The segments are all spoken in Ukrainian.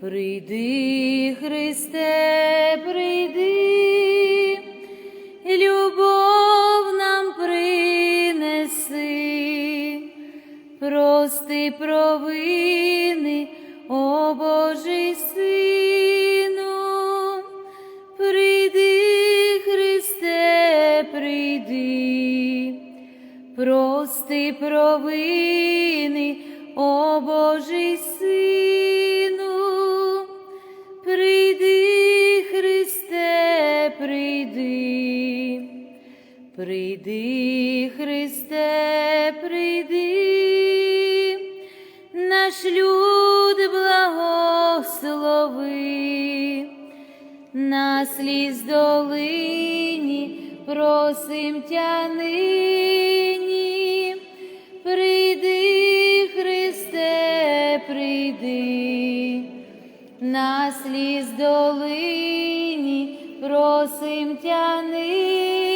прийди, Христе, Христе, прийди, наш люд благослови, на сліз долині просим тя нині, прийди, Христе, прийди, на сліз долині просим тя нині,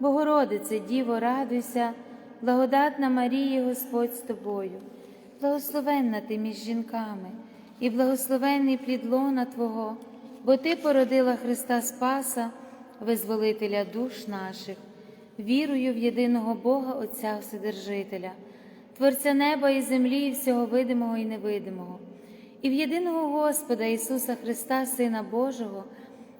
Богородице, Діво, радуйся, благодатна Марія, Господь з тобою, благословенна ти між жінками, і благословенний плід лона Твого, бо Ти породила Христа Спаса, визволителя душ наших, вірую в єдиного Бога Отця Вседержителя, Творця неба і землі, і всього видимого і невидимого, і в єдиного Господа Ісуса Христа, Сина Божого,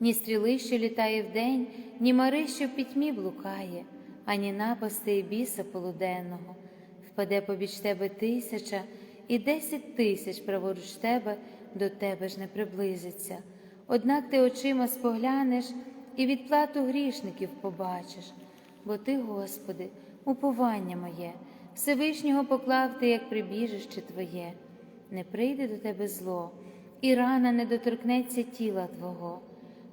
ні стріли, що літає вдень, ні мари, що в пітьмі блукає, ані напасти і біса полуденного. Впаде побіч тебе тисяча, і десять тисяч праворуч тебе до тебе ж не приблизиться. Однак ти очима споглянеш і відплату грішників побачиш, бо ти, Господи, уповання моє, Всевишнього поклав ти, як прибіжище Твоє, не прийде до тебе зло, і рана не доторкнеться тіла Твого,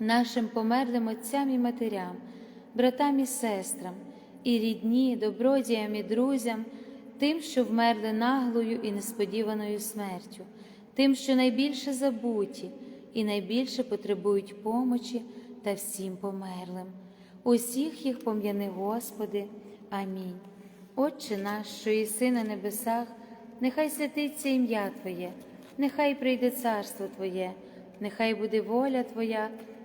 нашим померлим отцям і матерям, братам і сестрам, і рідні, добродіям і друзям, тим, що вмерли наглою і несподіваною смертю, тим, що найбільше забуті, і найбільше потребують помочі та всім померлим. Усіх їх пом'яни, Господи. Амінь. Отче наш, що єси на небесах, нехай святиться ім'я Твоє, нехай прийде царство Твоє, нехай буде воля Твоя,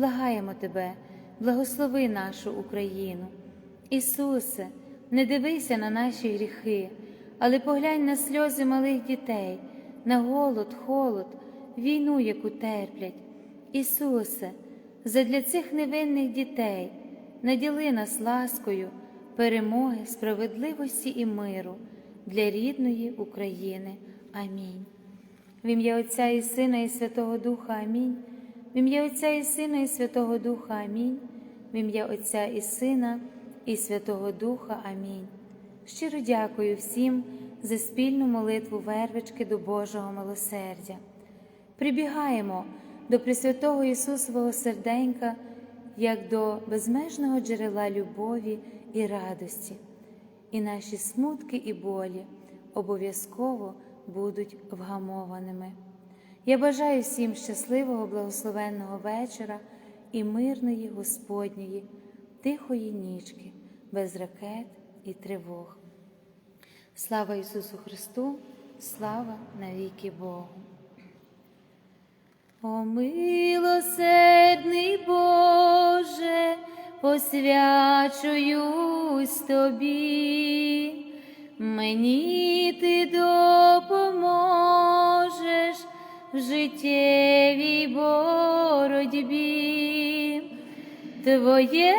благаємо Тебе, благослови нашу Україну. Ісусе, не дивися на наші гріхи, але поглянь на сльози малих дітей, на голод, холод, війну, яку терплять. Ісусе, задля цих невинних дітей наділи нас ласкою, перемоги, справедливості і миру для рідної України. Амінь. В ім'я Отця і Сина, і Святого Духа Амінь. В ім'я Отця і Сина, і Святого Духа Амінь. В ім'я Отця і Сина, і Святого Духа Амінь. Щиро дякую всім за спільну молитву вервички до Божого милосердя. Прибігаємо до Пресвятого Ісусового серденька, як до безмежного джерела любові і радості, і наші смутки і болі обов'язково будуть вгамованими. Я бажаю всім щасливого, благословенного вечора і мирної Господньої, тихої нічки, без ракет і тривог. Слава Ісусу Христу, слава навіки Богу. О милосердний Боже, посвячуюсь Тобі, мені Ти допоможеш в життєвій боротьбі, Твоє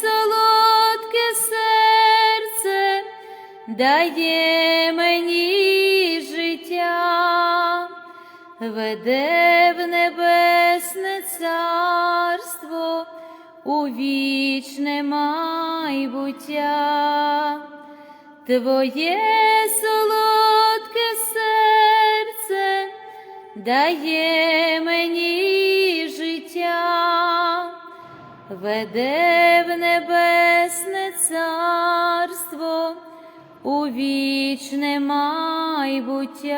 солодке серце дає мені життя, веде в небесне царство у вічне майбуття, Твоє солодке дає мені життя, веде в небесне царство у вічне майбуття,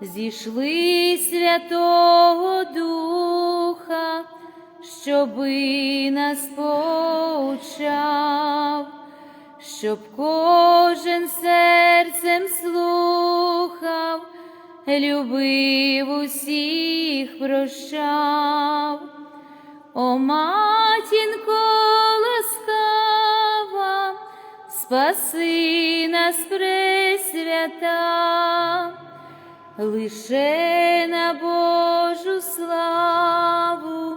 зійшли Святого Духа, щоби нас повчав, щоб кожен серцем слухав, любив усіх прощав. О матінко ласкава, спаси нас пресвята, лише на Божу славу,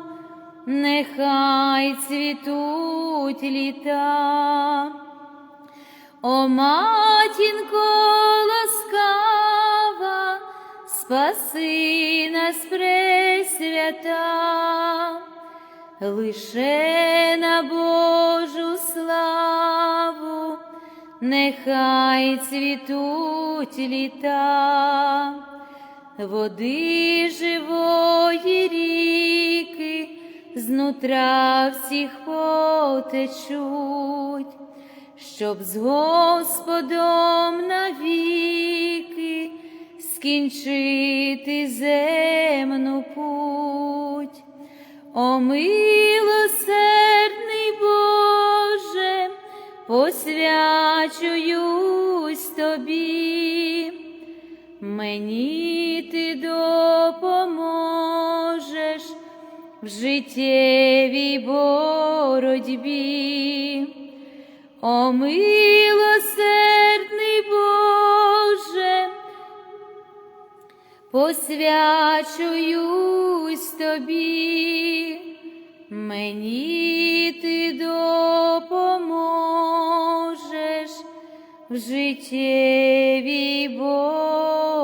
нехай цвітуть літа. О матінко ласкава, спаси нас пресвята, лише на Божу славу, нехай цвітуть літа, води живої ріки, знутра всіх потечуть, щоб з Господом навіки скінчити земну путь. О милосердний Боже, посвячуюсь тобі, мені ти допоможеш в життєвій боротьбі. О милосердний посвячуюсь тобі, мені ти допоможеш в життєвій боротьбі.